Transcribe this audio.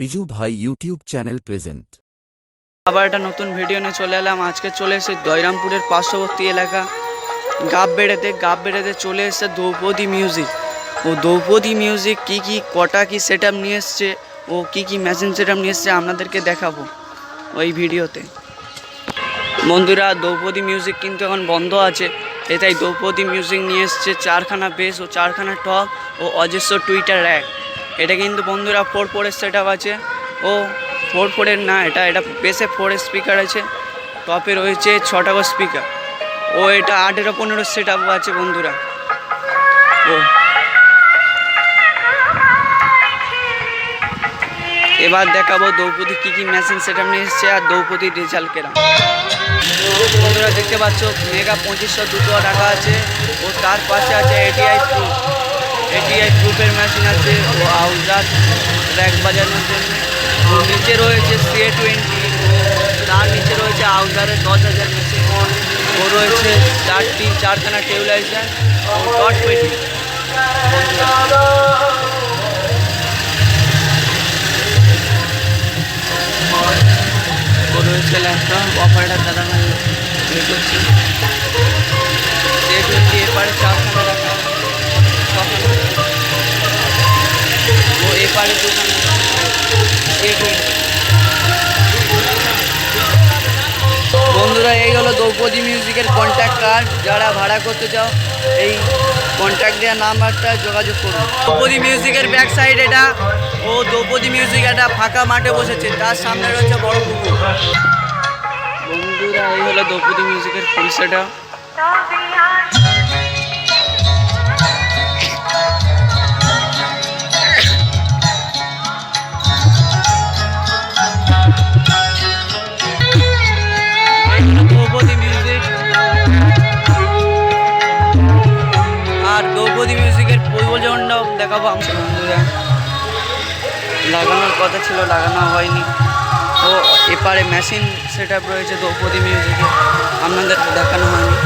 রিজু ভাই YouTube channel present. আবার একটা নতুন ভিডিও নিয়ে চলে এলাম। আজকে চলে এসেছে দয়রামপুরের পার্শ্ববর্তী এলাকা। গাব বেড়েতে গাব বেড়েতে চলে এসেছে দ্রৌপদী মিউজিক। ও দ্রৌপদী মিউজিক কি কি, কটা, কি সেট নিয়ে এসছে? ও কি কি মেশিন সেট নিয়ে এসছে আপনাদেরকে দেখাবো ওই ভিডিওতে। বন্ধুরা, দ্রৌপদী মিউজিক কিন্তু এখন বন্ধ আছে। এটাই দ্রৌপদী মিউজিক নিয়ে এসছে চারখানা বেস ও চারখানা টপ ও অজস্র টুইটার র্যাক এটা কিন্তু বন্ধুরা ফোর ফোরের সেট আছে। ও, ফোর ফোরের না, এটা এটা বেসে ফোরের স্পিকার আছে। টপে রয়েছে ছটা করে স্পিকার ও, এটা আঠেরো পনেরো সেট আছে বন্ধুরা। ও। এবার দেখাবো দ্রৌপদী কী কী মেশিন সেটা নিয়ে এসছে আর দ্রৌপদীর রেজাল্ট কেরাম। বন্ধুরা দেখতে পাচ্ছ মেগা পঁচিশশো দুটো রাখা আছে। ও তার পাশে আছে এটিআই প্রুফ এটিআই প্রুফের মেশিন আছে, ও আউজার র্যাক বাজানোর জন্য। ও নিচে রয়েছে সিএ টোয়েন্টি তার নিচে রয়েছে আউজারের দশ হাজার মেশিন ও রয়েছে চারটি চারখানা টেবিলাইজার ও ডট পেটি রয়েছে ল্যাপটপ অপারেটার দাদা ভাই। করছি সে টোয়েন্টি বন্ধুরা, এই হলো দ্রৌপদী মিউজিকের কন্ট্যাক্ট কার্ড যারা ভাড়া করতে চাও, এই কন্ট্যাক্ট দেওয়া নাম্বারটা যোগাযোগ করুন। দ্রৌপদী মিউজিকের ব্যাক সাইড এটা, ও দ্রৌপদী মিউজিক একটা ফাঁকা মাঠে বসেছে, তার সামনে রয়েছে বড় পুকুর। বন্ধুরা, এই হলো দ্রৌপদী মিউজিকের পরিষেটা প্রয়োজনটাও আমাদের আমি বন্ধুরা লাগানোর কথা ছিল, লাগানো হয়নি। তো এপারে মেশিন সেট আপ রয়েছে দ্রৌপদী মিউজিকে আপনাদের দেখানো হয়নি।